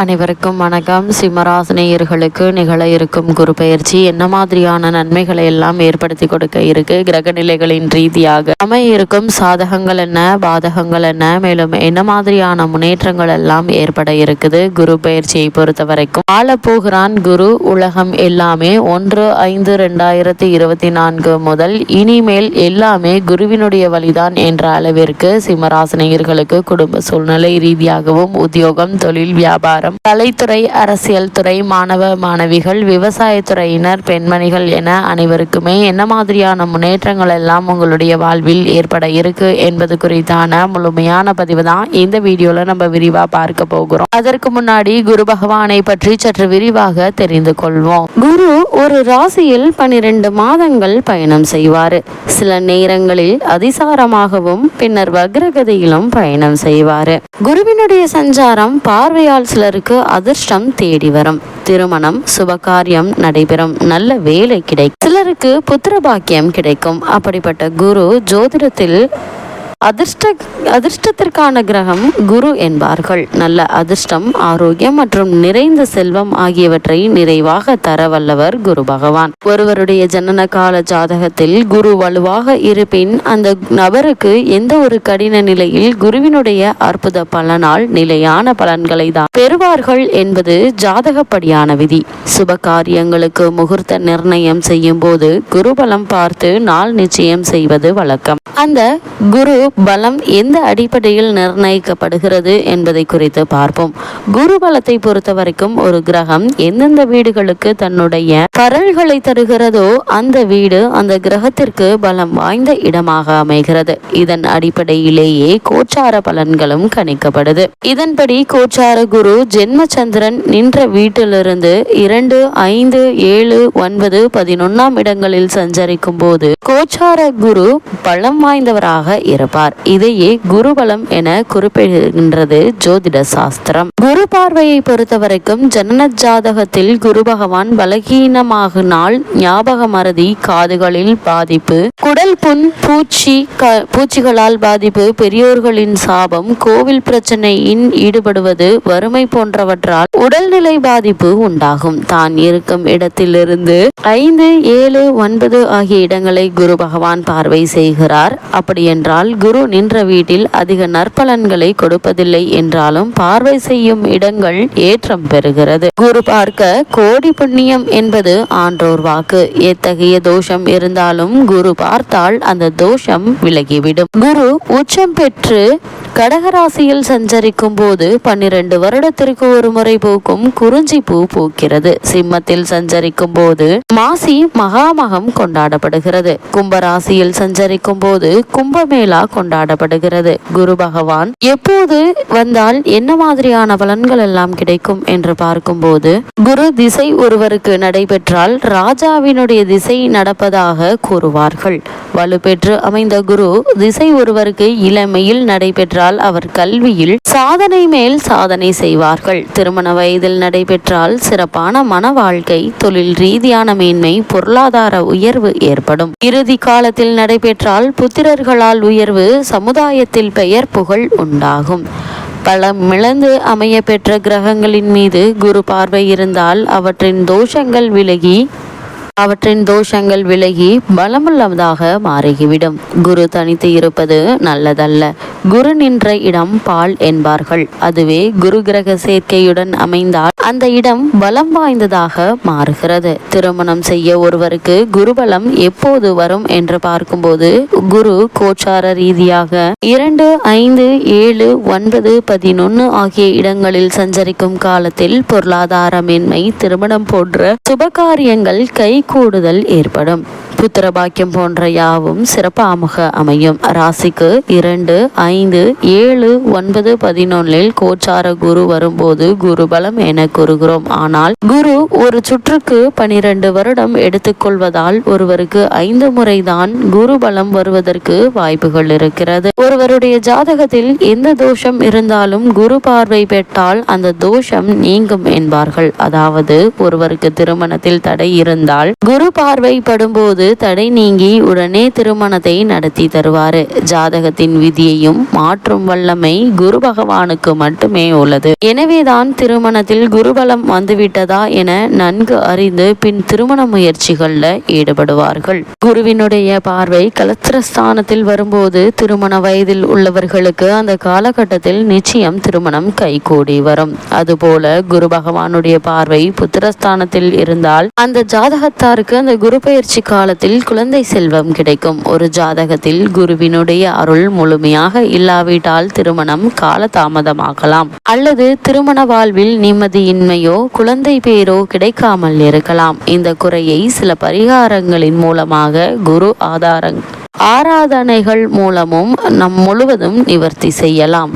அனைவருக்கும் வணக்கம். சிம்மராசினியர்களுக்கு நிகழ இருக்கும் குரு பயிற்சி என்ன மாதிரியான நன்மைகளை எல்லாம் ஏற்படுத்தி கொடுக்க இருக்கு? கிரக நிலைகளின் ரீதியாக அமைய இருக்கும் சாதகங்கள் என்ன? பாதகங்கள் என்ன? மேலும் என்ன மாதிரியான முன்னேற்றங்கள் எல்லாம் ஏற்பட இருக்குது? குரு பயிற்சியை பொறுத்த வரைக்கும் ஆளப்போகிறான் குரு. உலகம் எல்லாமே ஒன்று ஐந்து ரெண்டாயிரத்தி இருபத்தி நான்கு முதல் இனிமேல் எல்லாமே குருவினுடைய வழிதான் என்ற அளவிற்கு சிம்மராசினியர்களுக்கு குடும்ப சூழ்நிலை ரீதியாகவும் உத்தியோகம் தொழில் வியாபாரம் கலைத்துறை அரசியல் துறை மாணவ மாணவிகள் விவசாயத்துறையினர் பெண்மணிகள் என அனைவருக்குமே என்ன மாதிரியான முன்னேற்றங்கள் எல்லாம் உங்களுடைய வாழ்வில் ஏற்பட இருக்கு என்பது குறித்தான முழுமையான பதிவு தான் இந்த வீடியோல நம்ம விரிவா பார்க்க போகிறோம். அதற்கு முன்னாடி குரு பகவானை பற்றி சற்று விரிவாக தெரிந்து கொள்வோம். குரு ஒரு ராசியில் பனிரெண்டு மாதங்கள் பயணம் செய்வார். சில நேரங்களில் அதிசாரமாகவும் பின்னர் வக்ரகதியிலும் பயணம் செய்வார். குருவினுடைய சஞ்சாரம் பார்வையால் சிலர் அவருக்கு அதிர்ஷ்டம் தேடி வரும். திருமணம் சுபகாரியம் நடைபெறும். நல்ல வேலை கிடைக்கும். சிலருக்கு புத்திர பாக்கியம் கிடைக்கும். அப்படிப்பட்ட குரு ஜோதிடத்தில் அதிர்ஷ்ட அதிர்ஷ்டத்திற்கான கிரகம் குரு என்பார்கள். நல்ல அதிர்ஷ்டம் ஆரோக்கியம் மற்றும் நிறைந்த செல்வம் ஆகியவற்றை நிறைவாக தர வல்லவர் குரு பகவான். ஒருவருடைய ஜனன கால ஜாதகத்தில் குரு வலுவாக இருப்பின் அந்த நபருக்கு எந்த ஒரு கடின நிலையில் குருவினுடைய அற்புத பலனால் நிலையான பலன்களை தான் பெறுவார்கள் என்பது ஜாதகப்படியான விதி. சுப காரியங்களுக்கு முகூர்த்த நிர்ணயம் செய்யும் போது குருபலம் பார்த்து நாள் நிச்சயம் செய்வது வழக்கம். அந்த குரு பலம் எந்த அடிப்படையில் நிர்ணயிக்கப்படுகிறது என்பதை குறித்து பார்ப்போம். குரு பலத்தை பொறுத்த வரைக்கும் ஒரு கிரகம் எந்தெந்த வீடுகளுக்கு தன்னுடைய பரல்களை தருகிறதோ அந்த வீடு அந்த கிரகத்திற்கு பலம் வாய்ந்த இடமாக அமைகிறது. இதன் அடிப்படையிலேயே கோச்சார பலன்களும் கணிக்கப்படுது. இதன்படி கோச்சார குரு ஜென்மச்சந்திரன் நின்ற வீட்டிலிருந்து இரண்டு ஐந்து ஏழு ஒன்பது பதினொன்னாம் இடங்களில் சஞ்சரிக்கும் போது கோச்சார குரு பலம் வாய்ந்தவராக இருப்பார் இருப்பார் இதையே குருபலம் என குறிப்பிடுகின்றது ஜோதிட சாஸ்திரம் குரு பார்வையை பொறுத்தவரைக்கும் ஜனன ஜாதகத்தில் குரு பகவான் பலகீனமாகினால் ஞாபக மறதி காதுகளில் பாதிப்பு குடல் புண் பூச்சி பூச்சிகளால் பாதிப்பு பெரியோர்களின் சாபம் கோவில் பிரச்சனையின் ஈடுபடுவது வறுமை போன்றவற்றால் உடல்நிலை பாதிப்பு உண்டாகும். தான் இருக்கும் இடத்திலிருந்து ஐந்து ஏழு ஒன்பது ஆகிய இடங்களை குரு பகவான் பார்வை செய்கிறார். அப்படியென்றால் குரு நின்ற வீட்டில் அதிக நற்பலன்களை கொடுப்பதில்லை என்றாலும் பார்வை செய்யும் இடங்கள் ஏற்றம் பெறுகிறது. குரு பார்க்க கோடி புண்ணியம் என்பது ஆன்றோர் வாக்கு. எத்தகைய தோஷம் இருந்தாலும் குரு பார்த்தால் அந்த தோஷம் விலகிவிடும். குரு உச்சம் பெற்று கடகராசியில் சஞ்சரிக்கும் போது பன்னிரண்டு வருடத்திற்கு ஒரு முறை பூக்கும் குறிஞ்சி பூ பூக்கிறது. சிம்மத்தில் சஞ்சரிக்கும் போது மாசி மகாமகம் கொண்டாடப்படுகிறது. கும்பராசியில் சஞ்சரிக்கும் போது கும்பமேளா கொண்டாடப்படுகிறது. குரு பகவான் எப்போது வந்தால் என்ன மாதிரியான பலன்கள் எல்லாம் கிடைக்கும் என்று பார்க்கும்போது குரு திசை ஒருவருக்கு நடைபெற்றால் ராஜாவினுடைய திசை நடப்பதாக கூறுவார்கள். வலுப்பெற்று அமைந்த குரு திசை ஒருவருக்கு இளமையில் நடைபெற்றால் அவர் கல்வியில் சாதனை மேல் சாதனை செய்வார்கள். திருமண வயதில் நடைபெற்றால் சிறப்பான மன வாழ்க்கை தொழில் ரீதியான மேன்மை பொருளாதார உயர்வு ஏற்படும். இறுதி காலத்தில் நடைபெற்றால் புத்திரர்களால் உயர்வு சமுதாயத்தில் பெயர் புகழ் உண்டாகும். பலமிழந்து அமைய பெற்ற கிரகங்களின் மீது குரு பார்வை இருந்தால் அவற்றின் தோஷங்கள் விலகி அவற்றின் தோஷங்கள் விலகி பலமுள்ளதாக மாறிவிடும். குரு தனித்து இருப்பது நல்லதல்ல. குரு நின்ற இடம் பால் என்பார்கள். அதுவே குரு கிரக சேர்க்கையுடன் அமைந்தால் அந்த இடம் பலம் வாய்ந்ததாக மாறுகிறது. திருமணம் செய்ய ஒருவருக்கு குருபலம் எப்போது வரும் என்று பார்க்கும்போது குரு கோச்சார ரீதியாக இரண்டு ஐந்து ஏழு ஒன்பது பதினொன்னு ஆகிய இடங்களில் சஞ்சரிக்கும் காலத்தில் பொருளாதாரமின்மை திருமணம் போன்ற சுபகாரியங்கள் கூடுதல் ஏற்படும். புத்திர பாக்கியம் போன்ற யாவும் சிறப்பாக அமையும். ராசிக்கு இரண்டு ஐந்து ஏழு ஒன்பது பதினொன்னில் கோச்சார குரு வரும்போது குரு பலம் என கூறுகிறோம். ஆனால் குரு ஒரு சுற்றுக்கு பனிரெண்டு வருடம் எடுத்துக்கொள்வதால் ஒருவருக்கு ஐந்து முறைதான் குரு பலம் வருவதற்கு வாய்ப்புகள் இருக்கிறது. ஒருவருடைய ஜாதகத்தில் எந்த தோஷம் இருந்தாலும் குரு பார்வை பெற்றால் அந்த தோஷம் நீங்கும் என்பார்கள். அதாவது ஒருவருக்கு திருமணத்தில் தடை இருந்தால் குரு பார்வை படும்போது தடை நீங்கி உடனே திருமணத்தை நடத்தி தருவாரு. ஜாதகத்தின் விதியையும் மாற்றும் வல்லமை குரு பகவானுக்கு மட்டுமே உள்ளது. எனவேதான் திருமணத்தில் குருபலம் வந்துவிட்டதா என நன்கு அறிந்து பின் திருமண முயற்சிகளில் ஈடுபடுவார்கள். குருவினுடைய பார்வை கலத்திரஸ்தானத்தில் வரும்போது திருமண வயதில் உள்ளவர்களுக்கு அந்த காலகட்டத்தில் நிச்சயம் திருமணம் கைகூடி வரும். அதுபோல குரு பகவானுடைய பார்வை புத்திரஸ்தானத்தில் இருந்தால் அந்த ஜாதகத்தை ஜாதகத்தாருக்கு அந்த குரு பயிற்சி காலத்தில் குழந்தை செல்வம் கிடைக்கும். ஒரு ஜாதகத்தில் குருவினுடைய அருள் முழுமையாக இல்லாவிட்டால் திருமணம் காலதாமதமாகலாம். அல்லது திருமண வாழ்வில் நிம்மதியின்மையோ குழந்தை பேரோ கிடைக்காமல் இருக்கலாம். இந்த குறையை சில பரிகாரங்களின் மூலமாக குரு ஆதாரங் ஆராதனைகள் மூலமும் நம் முழுவதும் நிவர்த்தி செய்யலாம்.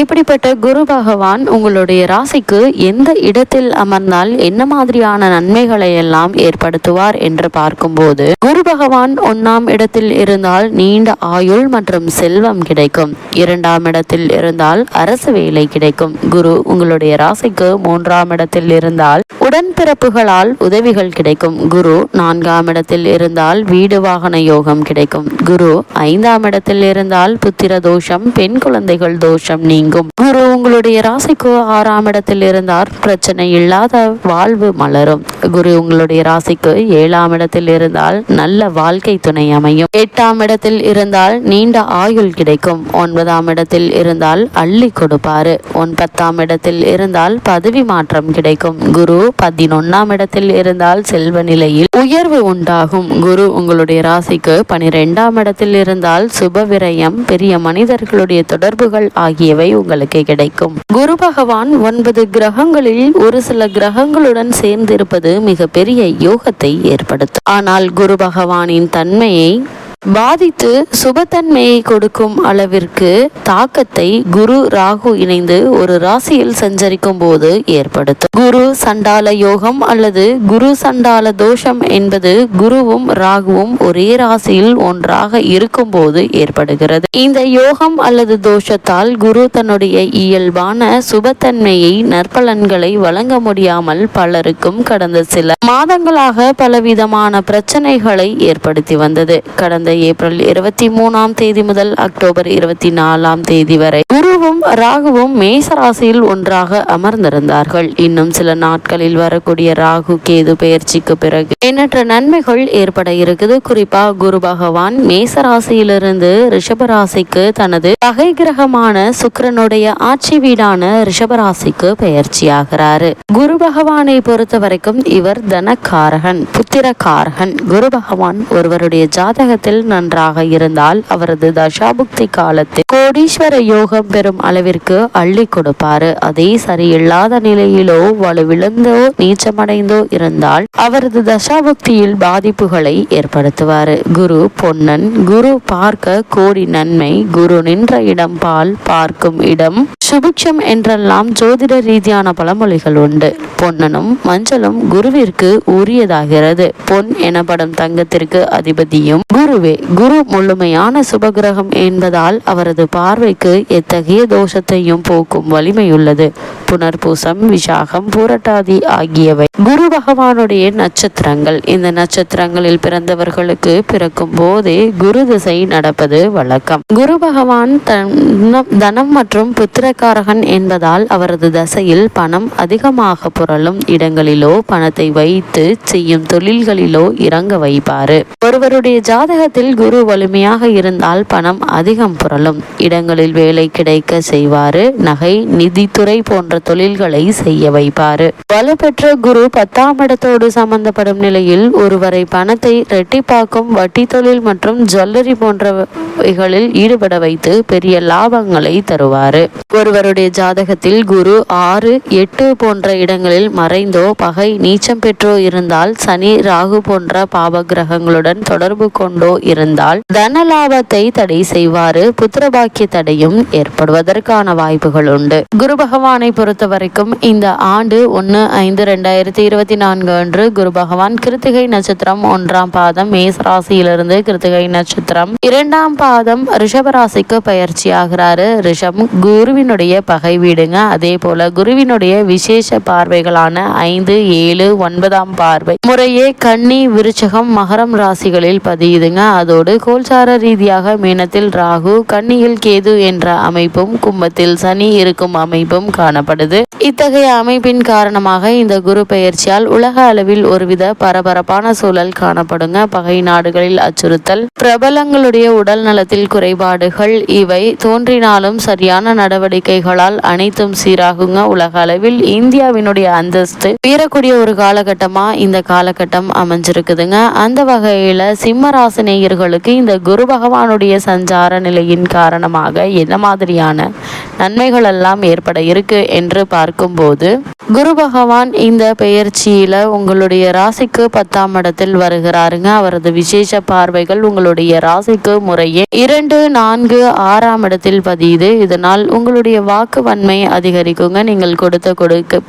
இப்படிப்பட்ட குரு பகவான் உங்களுடைய ராசிக்கு எந்த இடத்தில் அமர்ந்தால் என்ன மாதிரியான நன்மைகளை எல்லாம் ஏற்படுத்துவார் என்று பார்க்கும்போது குரு பகவான் ஒன்னாம் இடத்தில் இருந்தால் நீண்ட ஆயுள் மற்றும் செல்வம் கிடைக்கும். இரண்டாம் இடத்தில் இருந்தால் அரசு வேலை கிடைக்கும். குரு உங்களுடைய ராசிக்கு மூன்றாம் இடத்தில் இருந்தால் உடன்பிறப்புகளால் உதவிகள் கிடைக்கும். குரு நான்காம் இடத்தில் இருந்தால் வீடு வாகன யோகம் கிடைக்கும். குரு ஐந்தாம் இடத்தில் இருந்தால் புத்திர தோஷம் பெண் குழந்தைகள் தோஷம் நீ நீங்கும். குரு உங்களுடைய ராசிக்கு ஆறாம் இடத்தில் இருந்தார். பிரச்சனை இல்லாத வாழ்வு மலரும். குரு உங்களுடைய ராசிக்கு ஏழாம் இடத்தில் இருந்தால் நல்ல வாழ்க்கை துணை அமையும். எட்டாம் இடத்தில் இருந்தால் நீண்ட ஆயுள் கிடைக்கும். ஒன்பதாம் இடத்தில் இருந்தால் அள்ளி கொடுப்பாரு. ஒன்பத்தாம் இடத்தில் இருந்தால் பதவி மாற்றம் கிடைக்கும். குரு பதினொன்னாம் இடத்தில் இருந்தால் செல்வ நிலையில் உயர்வு உண்டாகும். குரு உங்களுடைய ராசிக்கு பனிரெண்டாம் இடத்தில் இருந்தால் சுப விரயம் பெரிய மனிதர்களுடைய தொடர்புகள் ஆகியவை உங்களுக்கு கிடைக்கும். குரு பகவான் ஒன்பது கிரகங்களில் ஒரு சில கிரகங்களுடன் சேர்ந்திருப்பது மிக பெரிய யோகத்தை ஏற்படுத்தும். ஆனால் குரு பகவானின் தன்மையை பாதித்து சுபத்தன்மையை கொடுக்கும் அளவிற்கு தாக்கத்தை குரு ராகு இணைந்து ஒரு ராசியில் சஞ்சரிக்கும் போது ஏற்படுத்தும். குரு சண்டால யோகம் அல்லது குரு சண்டால தோஷம் என்பது குருவும் ராகுவும் ஒரே ராசியில் ஒன்றாக இருக்கும் போது ஏற்படுகிறது. இந்த யோகம் அல்லது தோஷத்தால் குரு தன்னுடைய இயல்பான சுபத்தன்மையை நற்பலன்களை வழங்க முடியாமல் பலருக்கும் கடந்த சில மாதங்களாக பலவிதமான பிரச்சனைகளை ஏற்படுத்தி வந்தது. கடந்த ஏப்ரல் இருபத்தி மூணாம் தேதி முதல் அக்டோபர் இருபத்தி நாலாம் தேதி வரை குருவும் ராகுவும் மேச ராசியில் ஒன்றாக அமர்ந்திருந்தார்கள். இன்னும் சில நாட்களில் வரக்கூடிய ராகு கேது பயிற்சிக்கு பிறகு எண்ணற்ற நன்மைகள் ஏற்பட இருக்குது. குறிப்பா குரு பகவான் மேச ராசியிலிருந்து ரிஷபராசிக்கு தனது பகை கிரகமான சுக்கரனுடைய ஆட்சி வீடான ரிஷபராசிக்கு பெயர்ச்சியாகிறாரு குரு பகவானை பொறுத்த வரைக்கும் இவர் தனக்காரகன் புத்திரக்காரகன். குரு பகவான் ஒருவருடைய ஜாதகத்தில் நன்றாக இருந்தால் அவரது தசாபுக்தி காலத்தில் கோடீஸ்வர யோகம் பெறும் அளவிற்கு அள்ளி கொடுப்பாரு. அதே சரியில்லாத நிலையிலோ வலுவிழந்தோ நீச்சமடைந்தோ இருந்தால் அவரது தசாபுக்தியில் பாதிப்புகளை ஏற்படுத்துவார். குரு பொன்னன் குரு பார்க்க கோடி நன்மை குரு நின்ற இடம் பால் பார்க்கும் இடம் சுபிக்ஷம் என்றெல்லாம் ஜோதிட ரீதியான பழமொழிகள் உண்டு. பொன்னனும் மஞ்சளும் குருவிற்கு உரியதாகிறது. பொன் எனப்படும் தங்கத்திற்கு அதிபதியும் குருவே. குரு முழுமையான சுபகிரகம் என்பதால் அவரது பார்வைக்கு எத்தகைய தோஷத்தையும் போக்கும் வலிமையுள்ளது. புனர்பூசம் விசாகம் பூரட்டாதி ஆகியவை குரு பகவானுடைய நட்சத்திரங்கள். இந்த நட்சத்திரங்களில் பிறந்தவர்களுக்கு பிறக்கும் போதே குரு திசை நடப்பது வழக்கம். குரு பகவான் தனம் மற்றும் பணக்காரகன் என்பதால் அவரது தசையில் பணம் அதிகமாக புரளும் இடங்களிலோ பணத்தை வைத்து செய்யும் தொழில்களிலோ இறங்க வைப்பாரு. ஒருவருடைய ஜாதகத்தில் குரு வலிமையாக இருந்தால் பணம் அதிகம் புரளும். இடங்களில் வேலை கிடைக்க செய்வாரு. நகை நிதித்துறை போன்ற தொழில்களை செய்ய வைப்பாரு. வலுப்பெற்ற குரு பத்தாம் இடத்தோடு சம்பந்தப்படும் நிலையில் ஒருவரை பணத்தை ரெட்டிப்பாக்கும் வட்டி தொழில் மற்றும் ஜுவல்லரி போன்றவைகளில் ஈடுபட வைத்து பெரிய லாபங்களை தருவாரு. ஒருவருடைய ஜாதகத்தில் குரு ஆறு எட்டு போன்ற இடங்களில் மறைந்தோ பகை நீச்சம் பெற்றோ இருந்தால் சனி ராகு போன்ற பாப கிரகங்களுடன் தொடர்பு கொண்டோ இருந்தால் தன லாபத்தை தடை செய்வாறு புத்திரபாக்கிய தடையும் ஏற்படுவதற்கான வாய்ப்புகள் உண்டு. குரு பகவானை பொறுத்த வரைக்கும் இந்த ஆண்டு ஒன்று ஐந்து ரெண்டாயிரத்தி இருபத்தி நான்கு அன்று குரு பகவான் கிருத்திகை நட்சத்திரம் ஒன்றாம் பாதம் மேச ராசியிலிருந்து கிருத்திகை நட்சத்திரம் இரண்டாம் பாதம் ரிஷபராசிக்கு பயிற்சி ஆகிறாரு ரிஷம் குருவின் குருவினுடைய பகை வீடுங்க. அதே போல குருவினுடைய விசேஷ பார்வைகளான ஐந்து ஏழு ஒன்பதாம் பார்வை. முறையே கன்னி விருச்சகம் மகரம் ராசிகளில் பதியுதுங்க. அதோடு கோல்சார ரீதியாக மீனத்தில் ராகு கன்னியில் கேது என்ற அமைப்பும் கும்பத்தில் சனி இருக்கும் அமைப்பும் காணப்படுது. இத்தகைய அமைப்பின் காரணமாக இந்த குரு பெயர்ச்சியால் உலக அளவில் ஒருவித பரபரப்பான சூழல் காணப்படுங்க. பகை நாடுகளில் அச்சுறுத்தல் பிரபலங்களுடைய உடல் நலத்தில் குறைபாடுகள் இவை தோன்றினாலும் சரியான நடவடிக்கை நடவடிக்கைகளால் அனைத்தும் சீராகுங்க உலக அளவில். இந்தியாவினுடைய அந்தஸ்து உயரக்கூடிய ஒரு காலகட்டமா இந்த காலகட்டம் அமைஞ்சிருக்குதுங்க. அந்த வகையில சிம்மராசினேயர்களுக்கு இந்த குரு பகவானுடைய சஞ்சார நிலையின் காரணமாக என்ன மாதிரியான நன்மைகள் எல்லாம் ஏற்பட இருக்கு என்று பார்க்கும்போது குரு பகவான் இந்த பெயர்ச்சியில உங்களுடைய ராசிக்கு பத்தாம் இடத்தில் வருகிறாருங்க. அவரது விசேஷ பார்வைகள் உங்களுடைய ராசிக்கு முறையே இரண்டு நான்கு ஆறாம் இடத்தில் பதியுது. இதனால் உங்களுடைய வாக்கு வன்மை அதிகரிக்குங்க. நீங்கள் கொடுத்த கொடுக்க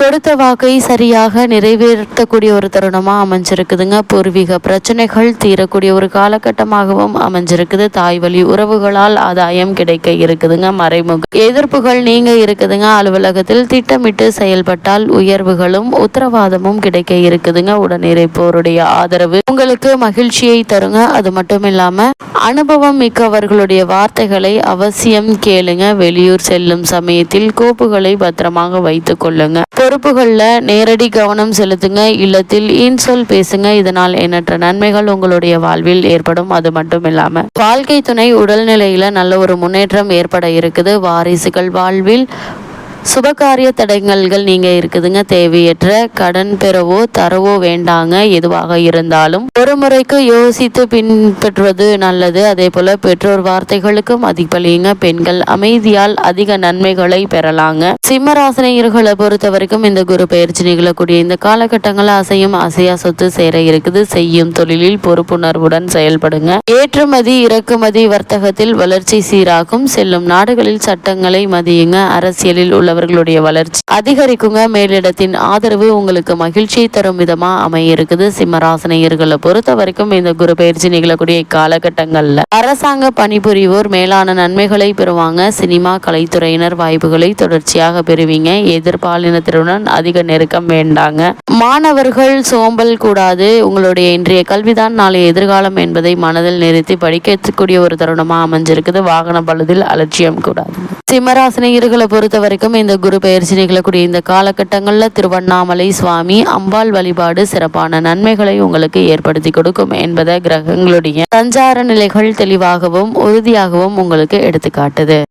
கொடுத்த வாக்கை சரியாக நிறைவேற்றக்கூடிய ஒரு தருணமாக அமைஞ்சிருக்குதுங்க. பூர்வீக பிரச்சனைகள் தீரக்கூடிய ஒரு காலகட்டமாகவும் அமைஞ்சிருக்குது. தாய் வழி உறவுகளால் ஆதாயம் கிடைக்க இருக்குதுங்க. மறைமுக எதிர்ப்புகள் நீங்க இருக்குதுங்க. அலுவலகத்தில் திட்டமிட்டு செயல்பட்டால் உயர்வுகளும் உத்தரவாதமும் கிடைக்க இருக்குதுங்க. உடனிருப்போருடைய ஆதரவு உங்களுக்கு மகிழ்ச்சியை தருங்க. அது மட்டும் இல்லாம அனுபவம் மிக்கவர்களுடைய வார்த்தைகளை அவசியம் கேளுங்க. வெளியூர் செல்லும் சமயத்தில் கோப்புகளை பத்திரமாக வைத்துக் கொள்ளுங்க. பொறுப்புகளில் நேரடி கவனம் செலுத்துங்க. இல்லத்தில் இன்சொல் பேசுங்க. இதனால் எண்ணற்ற நன்மைகள் உங்களுடைய வாழ்வில் ஏற்படும். அது மட்டும் இல்லாம வாழ்க்கை துணை உடல்நிலையில நல்ல ஒரு முன்னேற்றம் ஏற்பட இருக்குது. வாரிசுகள் வாழ்வில் சுபகாரிய தடங்கல்கள் நீங்க இருக்குதுங்க. தேவையற்ற கடன் பெறவோ தரவோ வேண்டாங்க. எதுவாக இருந்தாலும் ஒரு முறைக்கு யோசித்து பின்பற்றுவது நல்லது. அதே போல பெற்றோர் வார்த்தைகளுக்கும் மதிப்பளியுங்க பெண்கள் அமைதியால் அதிக நன்மைகளை பெறலாங்க. சிம்மராசனையர்களை பொறுத்த வரைக்கும் இந்த குரு பயிற்சி நிகழக்கூடிய இந்த காலகட்டங்களில் அசையும் அசையா சொத்து சேர இருக்குது. செய்யும் தொழிலில் பொறுப்புணர்வுடன் செயல்படுங்க. ஏற்றுமதி இறக்குமதி வர்த்தகத்தில் வளர்ச்சி சீராகும். செல்லும் நாடுகளில் சட்டங்களை மதியுங்க. அரசியலில் உள்ள உள்ளவர்களுடைய வளர்ச்சி அதிகரிக்குங்க. மேலிடத்தின் ஆதரவு உங்களுக்கு மகிழ்ச்சியை தரும் விதமா அமைய இருக்குது சிம்மராசனையர்களை பொறுத்த வரைக்கும் இந்த குரு பயிற்சி நிகழக்கூடிய காலகட்டங்கள்ல அரசாங்க பணிபுரிவோர் மேலான நன்மைகளை பெறுவாங்க. சினிமா கலைத்துறையினர் வாய்ப்புகளை தொடர்ச்சியாக பெறுவீங்க. எதிர்பாலினத்தினுடன் அதிக நெருக்கம் வேண்டாங்க. மாணவர்கள் சோம்பல் கூடாது. உங்களுடைய இன்றைய கல்விதான் நாளைய எதிர்காலம் என்பதை மனதில் நிறுத்தி படிக்கக்கூடிய ஒரு தருணமா அமைஞ்சிருக்குது. வாகன பழுதில் அலட்சியம் கூடாது. சிம்மராசினியர்களை பொறுத்த வரைக்கும் இந்த குரு பயிற்சி நிகழக்கூடிய இந்த காலகட்டங்களில் திருவண்ணாமலை சுவாமி அம்பாள் வழிபாடு சிறப்பான நன்மைகளை உங்களுக்கு ஏற்படுத்தி கொடுக்கும் என்பதை கிரகங்களுடைய சஞ்சார நிலைகள் தெளிவாகவும் உறுதியாகவும் உங்களுக்கு எடுத்துக்காட்டுது.